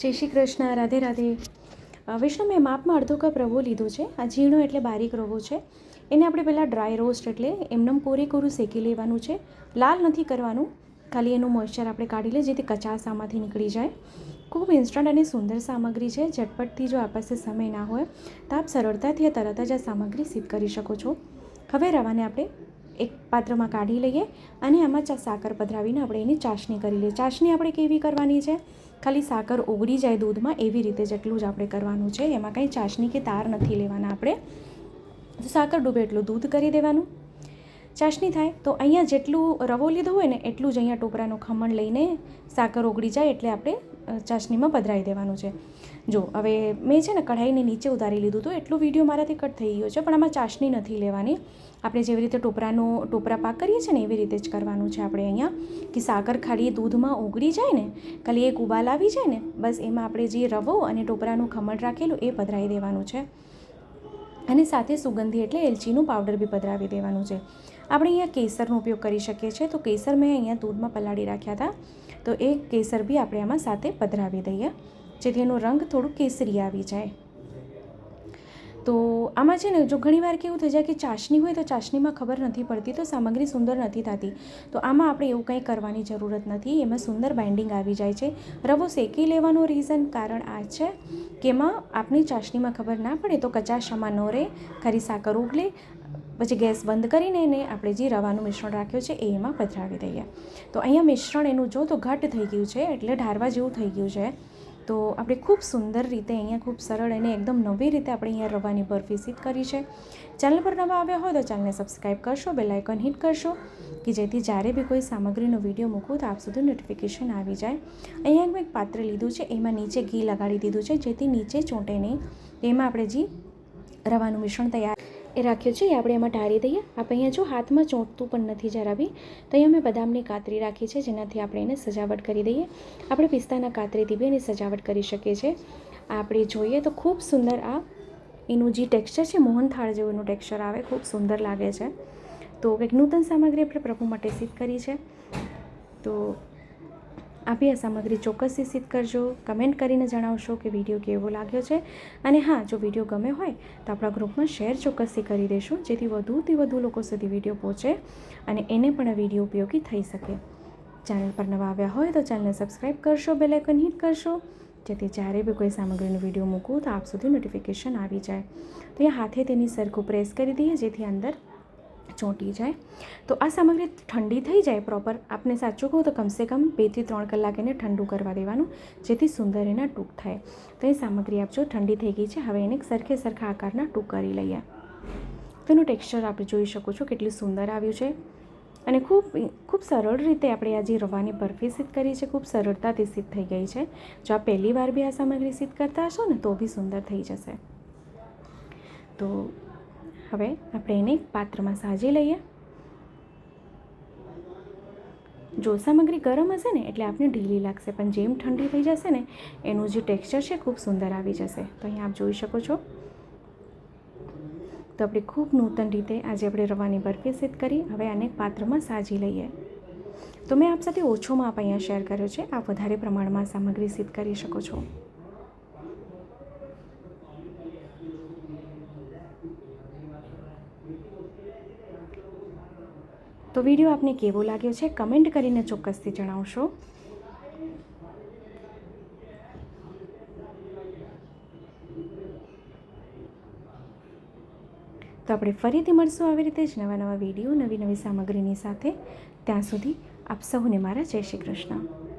જય શ્રી કૃષ્ણ, રાધે રાધે. વિષ્ણુ, મેં માપમાં અડધો કપ રવો લીધો છે. આ ઝીણો એટલે બારીક રવો છે. એને આપણે પહેલાં ડ્રાય રોસ્ટ એટલે એમનેમ કોરેકોરું શેકી લેવાનું છે. લાલ નથી કરવાનું. ખાલી એનું મોઇશ્ચર આપણે કાઢી લઈએ, જેથી કચાશ આમાંથી નીકળી જાય. ખૂબ ઇન્સ્ટન્ટ અને સુંદર સામગ્રી છે. ઝટપટથી જો આ સમય ના હોય, તો આપ સરળતાથી તરત જ આ સામગ્રી સિદ્ધ કરી શકો છો. હવે રવાને આપણે એક પાત્રમાં કાઢી લઈએ અને આમાં સાકર પધરાવીને આપણે એની ચાસણી કરી લઈએ. ચાસણી આપણે કેવી કરવાની છે? ખાલી સાકર ઓગળી જાય દૂધમાં, એવી રીતે જેટલું જ આપણે કરવાનું છે. એમાં કંઈ ચાસણી કે તાર નથી લેવાના આપણે. સાકર ડૂબે એટલું દૂધ કરી દેવાનું. ચાસણી થાય તો અહીંયા જેટલું રવો લીધો હોય ને, એટલું જ અહીંયા ટોપરાનું ખમણ લઈને સાકર ઓગળી જાય એટલે આપણે ચાસણીમાં પધરાવી દેવાનું છે. જો, હવે મેં છે ને કઢાઈને નીચે ઉતારી લીધું હતું, એટલું વીડિયો મારાથી કટ થઈ ગયો છે, પણ આમાં ચાસણી નથી લેવાની. આપણે જેવી રીતે ટોપરાનું, ટોપરા પાક કરીએ છીએ ને, એવી રીતે જ કરવાનું છે આપણે અહીંયા. કે સાકર ખાલી દૂધમાં ઓગળી જાય ને, ખાલી એક ઉબાલ આવી જાય ને, બસ એમાં આપણે જે રવો અને ટોપરાનું ખમણ રાખેલું એ પધરાવી દેવાનું છે. અને સાથે સુગંધી એટલે એલચીનું પાવડર બી પધરાવી દેવાનું છે. આપણે અહીંયા કેસરનો ઉપયોગ કરી શકીએ છીએ. તો કેસર મેં અહીંયા દૂધમાં પલાળી રાખ્યા હતા. તો એ કેસર બી આપણે આમાં સાથે પધરાવી દઈએ. જેથી એનો રંગ થોડું કેસરી આવી જાય. તો આમાં છે ને, જો ઘણીવાર કેવું થઈ જાય કે ચાસણી હોય તો ચાસણીમાં ખબર નથી પડતી, તો સામગ્રી સુંદર નથી થતી. તો આમાં આપણે એવું કંઈ કરવાની જરૂરત નથી. એમાં સુંદર બાઇન્ડિંગ આવી જાય છે. રવો શેકી લેવાનો રીઝન કારણ આ છે કે એમાં આપણી ચાસણીમાં ખબર ના પડે તો કચાશ આમાં ન રહે, ખરી સાકર ઉગલે પછી ગેસ બંધ કરીને એને આપણે જે રવાનું મિશ્રણ રાખ્યું છે એ એમાં પધરાવી દઈએ. તો અહીંયા મિશ્રણ એનું જો તો ઘટ થઈ ગયું છે, એટલે ઢારવા જેવું થઈ ગયું છે. તો આપણે ખૂબ સુંદર રીતે અહીંયા ખૂબ સરળ અને એકદમ નવી રીતે આપણે અહીંયા રવાની બરફી સિદ્ધ કરી છે. ચેનલ પર નવા આવ્યા હોય તો ચેનલને સબસ્ક્રાઈબ કરશો, બેલ આઇકન હિટ કરશો, કે જેથી જ્યારે બી કોઈ સામગ્રીનો વીડિયો મૂકું તો આપ સુધી નોટિફિકેશન આવી જાય. અહીંયા મેં એક પાત્ર લીધું છે, એમાં નીચે ઘી લગાડી દીધું છે, જેથી નીચે ચોંટે નહીં. તેમાં આપણે જે રવાનું મિશ્રણ તૈયાર એ રાખ્યું છે. એ આપણે એમાં ઢાળી દઈએ. આપણે અહીંયા જો હાથમાં ચોંટતું પણ નથી જરા બી તો અહીંયા મેં બદામની કાતરી રાખી છે, જેનાથી આપણે એને સજાવટ કરી દઈએ. આપણે પિસ્તાના કાતરીથી બી એની સજાવટ કરી શકીએ છીએ. આપણે જોઈએ તો ખૂબ સુંદર આ એનું જે ટેક્સચર છે, મોહનથાળ જેવું એનું ટેક્સચર આવે, ખૂબ સુંદર લાગે છે. તો કંઈક નૂતન સામગ્રી આપણે પ્રભુ માટે સિદ્ધ કરી છે. તો આ બી આ સામગ્રી ચોક્કસથી સિદ્ધ કરજો. કમેન્ટ કરીને જણાવશો કે વીડિયો કેવો લાગ્યો છે. અને હા, જો વીડિયો ગમે હોય, તો આપણા ગ્રુપમાં શેર ચોક્કસથી કરી દેશું, જેથી વધુથી વધુ લોકો સુધી વીડિયો પહોંચે અને એને પણ આ વીડિયો ઉપયોગી થઈ શકે. ચેનલ પર નવા આવ્યા હોય, તો ચેનલને સબસ્ક્રાઈબ કરશો, બેલ આઇકન હિટ કરશો, જેથી જ્યારે બી કોઈ સામગ્રીનો વીડિયો મૂકું, તો આપ સુધી નોટિફિકેશન આવી જાય. તો એ હાથે તેની સરખું પ્રેસ કરી દઈએ, જેથી અંદર ચોંટી જાય. તો આ સામગ્રી ઠંડી થઈ જાય પ્રોપર આપને સાચું કહું તો કમસે કમ બેથી ત્રણ કલાક એને ઠંડુ કરવા દેવાનું, જેથી સુંદર એના ટૂંક થાય. તો એ સામગ્રી આપજો ઠંડી થઈ ગઈ છે, હવે એને સરખે સરખા આકારના ટૂંક કરી લઈએ. તેનું ટેક્સચર આપણે જોઈ શકો છો કેટલું સુંદર આવ્યું છે. અને ખૂબ ખૂબ સરળ રીતે આપણે આ જે રવાની બરફી સિદ્ધ કરી છે, ખૂબ સરળતાથી સિદ્ધ થઈ ગઈ છે. જો આ પહેલી વાર બી આ સામગ્રી સિદ્ધ કરતા હશો ને, તો બી સુંદર થઈ જશે. તો હવે આપણે એને એક પાત્રમાં સાજી લઈએ. જો સામગ્રી ગરમ હશે ને, એટલે આપને ઢીલી લાગશે, પણ જેમ ઠંડી થઈ જશે ને, એનું જે ટેક્સચર છે ખૂબ સુંદર આવી જશે. તો અહીંયા આપ જોઈ શકો છો. તો આપણે ખૂબ નૂતન રીતે આજે આપણે રવાની બરફી સિદ્ધ કરી, હવે આને પાત્રમાં સાજી લઈએ. તો મેં આપ સાથે ઓછો માપ અહીંયા શેર કર્યો છે. આપ વધારે પ્રમાણમાં સામગ્રી સિદ્ધ કરી શકો છો. તો વીડિયો આપને કેવો લાગ્યો છે? કમેન્ટ કરીને ચોક્કસથી જણાવશો. તો આપણે ફરીથી મળશું આવી રીતે જ નવા નવા વીડિયો, નવી નવી સામગ્રીની સાથે. ત્યાં સુધી આપ સૌને મારા જય શ્રી કૃષ્ણ.